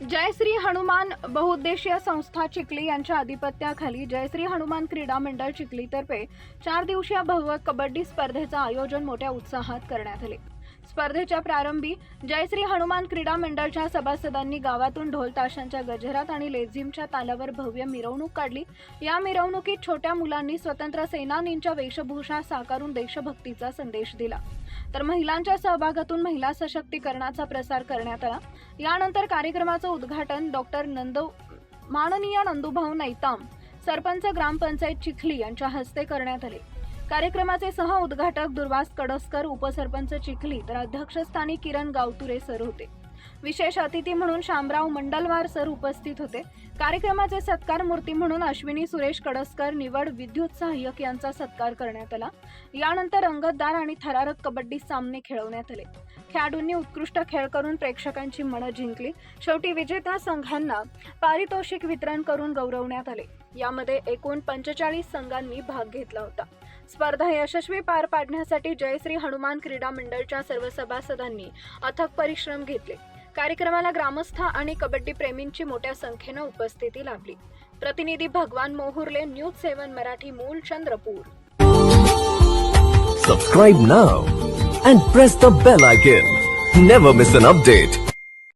जयश्री हनुमान बहुउद्देशीय संस्था चिखली यांच्या आधिपत्याखाली जयश्री हनुमान क्रीडा मंडळ चिखलीतर्फे चार दिवसीय भव्य कबड्डी स्पर्धेचं आयोजन मोठ्या उत्साहात करण्यात आले. स्पर्धेच्या प्रारंभी जयश्री हनुमान क्रीडा मंडळच्या सभासदांनी गावातून ढोल ताशांच्या गजरात आणि लेझिमच्या तालावर भव्य मिरवणूक काढली. या मिरवणुकीत छोट्या मुलांनी स्वतंत्र सेनानींच्या वेशभूषा साकारून देशभक्तीचा संदेश दिला. तर महिलांच्या सहभागातून महिला सशक्तीकरणाचा प्रसार करण्यात आला. यानंतर कार्यक्रमाचं उद्घाटन डॉक्टर नंदो माननीय नंदुभाऊ नैताम सरपंच ग्रामपंचायत चिखली यांच्या हस्ते करण्यात आले. कार्यक्रमाचे सह उद्घाटक दुर्वास कडसकर उपसरपंच चिखली तर अध्यक्षस्थानी किरण गावतुरे सर होते. विशेष अतिथी म्हणून शामराव मंडलवार सर उपस्थित होते. कार्यक्रमाचे सत्कार मूर्ती म्हणून अश्विनी सुरेश कडसकर निवड विद्युत सहाय्यक यांचा सत्कार करण्यात आला. यानंतर रंगतदार आणि थरारक कबड्डी सामने खेळवण्यात आले. खेळाडूंनी उत्कृष्ट खेळ करून प्रेक्षकांची मनं जिंकली. शेवटी विजेत्या संघांना पारितोषिक वितरण करून गौरवण्यात आले. यामध्ये एकूण पंचेचाळीस संघांनी भाग घेतला होता. स्पर्धा यशस्वी पार पाडण्यासाठी जयश्री हनुमान क्रीडा मंडळच्या सर्व सभासदांनी अथक परिश्रम घेतले. कार्यक्रमाला ग्रामस्थ आणि कबड्डी प्रेमींची मोठ्या संख्येनं उपस्थिती लाभली. प्रतिनिधी भगवान Mohurle news seven Marathi Mul Chandrapur. Subscribe now and press the bell icon never miss an update